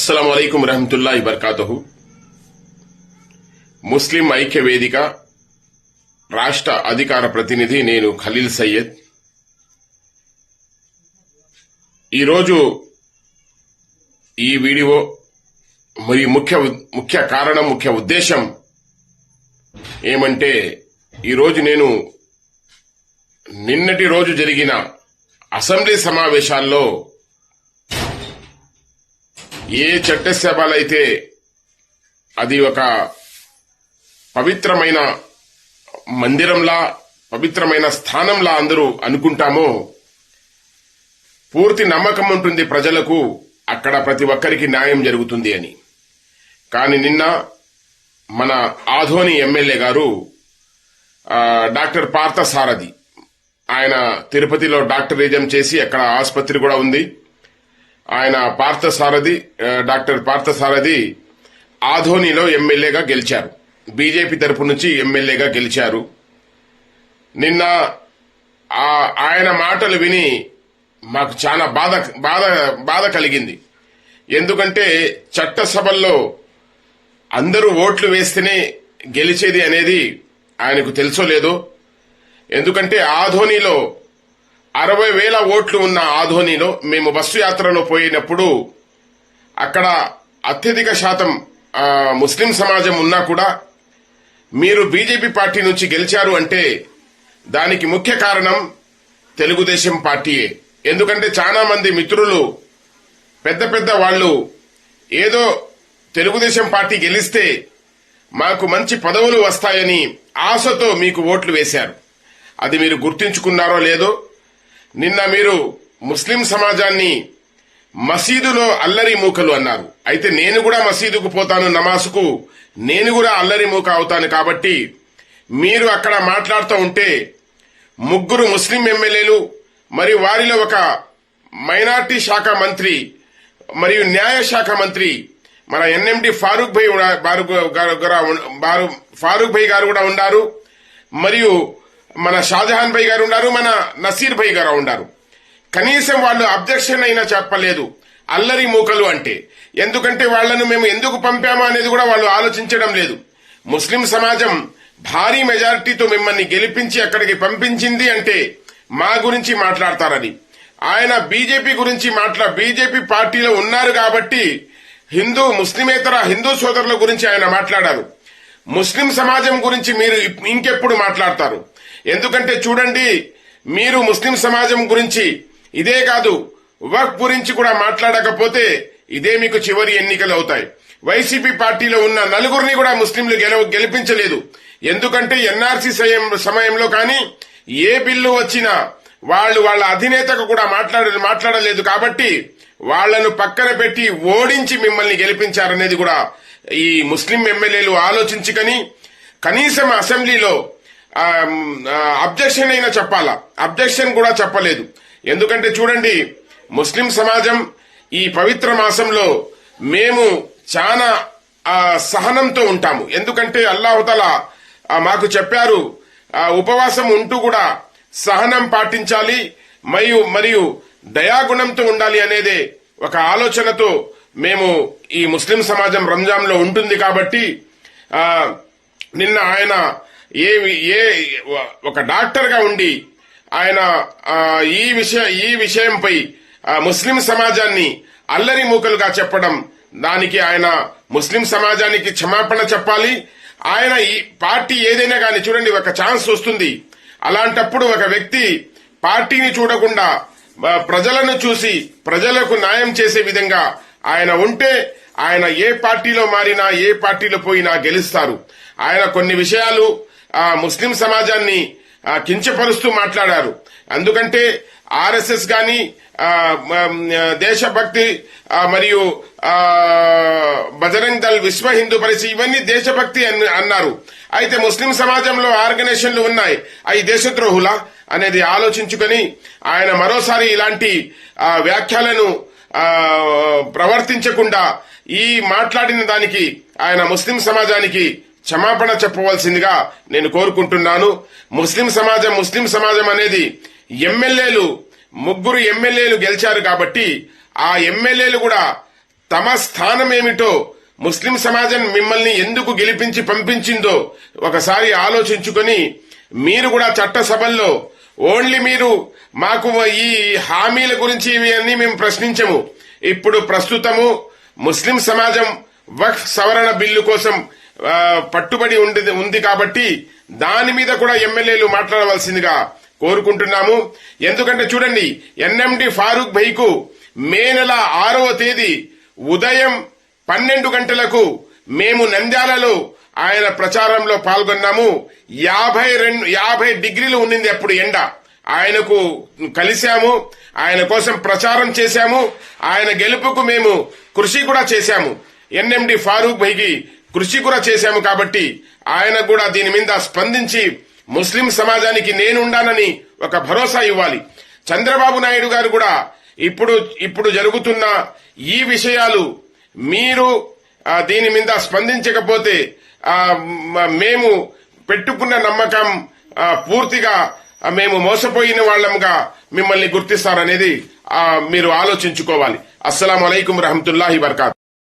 అస్సలం అయికం రహమతుల్లా ఇబర్కాతహు ముస్లిం ఐక్య వేదిక రాష్ట్ర అధికార ప్రతినిధి నేను ఖలీల్ సయ్యద్. ఈరోజు ఈ వీడియో మరి ముఖ్య ముఖ్య కారణం ముఖ్య ఉద్దేశం ఏమంటే ఈరోజు నేను నిన్నటి రోజు జరిగిన అసెంబ్లీ సమావేశాల్లో ఏ చట్టసభలైతే అది ఒక పవిత్రమైన మందిరంలా పవిత్రమైన స్థానంలా అందరూ అనుకుంటామో పూర్తి నమ్మకం ఉంటుంది ప్రజలకు అక్కడ ప్రతి ఒక్కరికి న్యాయం జరుగుతుంది అని. కానీ నిన్న మన ఆధోని ఎమ్మెల్యే గారు డాక్టర్ పార్థసారథి ఆయన తిరుపతిలో డాక్టరిజం చేసి అక్కడ ఆసుపత్రి కూడా ఉంది. ఆయన పార్థసారథి డాక్టర్ పార్థసారథి ఆధోనిలో ఎమ్మెల్యేగా గెలిచారు. బీజేపీ తరపు నుంచి ఎమ్మెల్యేగా గెలిచారు. నిన్న ఆ- ఆయన మాటలు విని మాకు చాలా బాధ బాధ బాధ కలిగింది. ఎందుకంటే చట్టసభల్లో అందరూ ఓట్లు వేస్తేనే గెలిచేది అనేది ఆయనకు తెలుసో లేదో? ఎందుకంటే ఆధోనిలో అరవై వేల ఓట్లు ఉన్న ఆధోనిలో మేము బస్సు యాత్రలో పోయినప్పుడు అక్కడ అత్యధిక శాతం ముస్లిం సమాజం ఉన్నా కూడా మీరు బీజేపీ పార్టీ నుంచి గెలిచారు అంటే దానికి ముఖ్య కారణం తెలుగుదేశం పార్టీయే. ఎందుకంటే చాలా మంది మిత్రులు పెద్ద పెద్ద వాళ్ళు ఏదో తెలుగుదేశం పార్టీ గెలిస్తే మాకు మంచి పదవులు వస్తాయని ఆశతో మీకు ఓట్లు వేశారు. అది మీరు గుర్తించుకున్నారో లేదో నిన్న మీరు ముస్లిం సమాజాన్ని మసీదులో అల్లరి మూకలు అన్నారు. అయితే నేను కూడా మసీదుకు పోతాను నమాజుకు నేను కూడా అల్లరి మూక అవుతాను కాబట్టి మీరు అక్కడ మాట్లాడుతూ ఉంటే ముగ్గురు ముస్లిం ఎమ్మెల్యేలు మరియు వారిలో ఒక మైనార్టీ శాఖ మంత్రి మరియు న్యాయ శాఖ మంత్రి మన ఎన్ఎండి ఫారూక్ భాయ్ కూడా- బారు- బారు- ఫారూక్ భాయ్ గారు కూడా ఉన్నారు. మరియు మన షాజహాన్ భాయ్ గారు ఉన్నారు మన నసీర్ భాయ్ గారు ఉన్నారు. కనీసం వాళ్ళు అబ్జెక్షన్ అయినా చెప్పలేదు. అల్లరి మూకలు అంటే. ఎందుకంటే వాళ్ళను మేము ఎందుకు పంపామా అనేది కూడా వాళ్ళు ఆలోచించడం లేదు. ముస్లిం సమాజం భారీ మెజారిటీతో మిమ్మల్ని గెలిపించి అక్కడికి పంపించింది అంటే మా గురించి మాట్లాడతారని. ఆయన బీజేపీ గురించి మాట్లా బీజేపీ పార్టీలో ఉన్నారు కాబట్టి హిందూ ముస్లిమేతర హిందూ సోదరుల గురించి ఆయన మాట్లాడారు. ముస్లిం సమాజం గురించి మీరు ఇంకెప్పుడు మాట్లాడతారు? ఎందుకంటే చూడండి మీరు ముస్లిం సమాజం గురించి ఇదే కాదు వక్ గురించి కూడా మాట్లాడకపోతే ఇదే మీకు చివరి ఎన్నికలు అవుతాయి. వైసీపీ పార్టీలో ఉన్న నలుగురిని కూడా ముస్లింలు గెలవ గెలిపించలేదు. ఎందుకంటే ఎన్ఆర్సీ సమయంలో కానీ ఏ బిల్లు వచ్చినా వాళ్ళు వాళ్ళ అధినేతకు కూడా మాట్లాడ మాట్లాడలేదు కాబట్టి వాళ్ళను పక్కన పెట్టి ఓడించి మిమ్మల్ని గెలిపించారనేది కూడా ఈ ముస్లిం ఎమ్మెల్యేలు ఆలోచించుకని కనీసం అసెంబ్లీలో అబ్జెక్షన్ అయినా చెప్పాలా? అబ్జెక్షన్ కూడా చెప్పలేదు. ఎందుకంటే చూడండి ముస్లిం సమాజం ఈ పవిత్ర మాసంలో మేము చాలా సహనంతో ఉంటాము. ఎందుకంటే అల్లాహతల మాకు చెప్పారు ఉపవాసం ఉంటూ కూడా సహనం పాటించాలి మరియు మరియు దయాగుణంతో ఉండాలి అనేదే ఒక ఆలోచనతో మేము ఈ ముస్లిం సమాజం రంజాన్లో ఉంటుంది కాబట్టి నిన్న ఆయన ఏ ఏ ఒక డాక్టర్గా ఉండి ఆయన ఈ విషయ ఈ విషయంపై ముస్లిం సమాజాన్ని అల్లరి మూకలుగా చెప్పడం దానికి ఆయన ముస్లిం సమాజానికి క్షమాపణ చెప్పాలి. ఆయన ఈ పార్టీ ఏదైనా కానీ చూడండి ఒక ఛాన్స్ వస్తుంది. అలాంటప్పుడు ఒక వ్యక్తి పార్టీని చూడకుండా ప్రజలను చూసి ప్రజలకు న్యాయం చేసే విధంగా ఆయన ఉంటే ఆయన ఏ పార్టీలో మారినా ఏ పార్టీలో పోయినా గెలుస్తారు. ఆయన కొన్ని విషయాలు ఆ ముస్లిం సమాజాన్ని కించపరుస్తూ మాట్లాడారు. ఎందుకంటే ఆర్ఎస్ఎస్ గాని దేశభక్తి మరియు బజరంగ్ దళ్ విశ్వ హిందూ పరిషత్ ఇవన్నీ దేశభక్తి అన్- అన్నారు. అయితే ముస్లిం సమాజంలో ఆర్గనైజేషన్లు ఉన్నాయి. అవి దేశద్రోహులా అనేది ఆలోచించుకొని ఆయన మరోసారి ఇలాంటి వ్యాఖ్యలను ప్రవర్తించకుండా ఈ మాట్లాడిన దానికి ఆయన ముస్లిం సమాజానికి క్షమాపణ చెప్పవలసిందిగా నేను కోరుకుంటున్నాను. ముస్లిం సమాజం ముస్లిం సమాజం అనేది ఎమ్మెల్యేలు ముగ్గురు ఎమ్మెల్యేలు గెలిచారు కాబట్టి ఆ ఎమ్మెల్యేలు కూడా తమ స్థానం ఏమిటో ముస్లిం సమాజం మిమ్మల్ని ఎందుకు గెలిపించి పంపించిందో ఒకసారి ఆలోచించుకొని మీరు కూడా చట్టసభల్లో ఓన్లీ మీరు మాకు ఈ హామీల గురించి ఇవి అన్ని మేము ప్రశ్నించము. ఇప్పుడు ప్రస్తుతము ముస్లిం సమాజం వక్ఫ్ సవరణ బిల్లు కోసం పట్టుబడి ఉంది ఉంది కాబట్టి దాని మీద కూడా ఎమ్మెల్యేలు మాట్లాడవలసిందిగా కోరుకుంటున్నాము. ఎందుకంటే చూడండి ఎన్ఎండి ఫారూక్ భైకు మే నెల ఆరవ తేదీ ఉదయం పన్నెండు గంటలకు మేము నంద్యాలలో ఆయన ప్రచారంలో పాల్గొన్నాము. యాభై రెండు యాభై డిగ్రీలు ఉండింది అప్పుడు ఎండ. ఆయనకు కలిశాము. ఆయన కోసం ప్రచారం చేశాము. ఆయన గెలుపుకు మేము కృషి కూడా చేశాము. ఎన్ఎండి ఫారూక్ భైకి కృషి కూడా చేశాము కాబట్టి ఆయన కూడా దీని మీద స్పందించి ముస్లిం సమాజానికి నేనుండానని ఒక భరోసా ఇవ్వాలి. చంద్రబాబు నాయుడు గారు కూడా ఇప్పుడు ఇప్పుడు జరుగుతున్న ఈ విషయాలు మీరు దీని మీద స్పందించకపోతే మేము పెట్టుకున్న నమ్మకం పూర్తిగా మేము మోసపోయిన వాళ్ళంగా మిమ్మల్ని గుర్తిస్తారనేది మీరు ఆలోచించుకోవాలి. అస్సలం అయికం రహమతుల్లాహి వరకాత్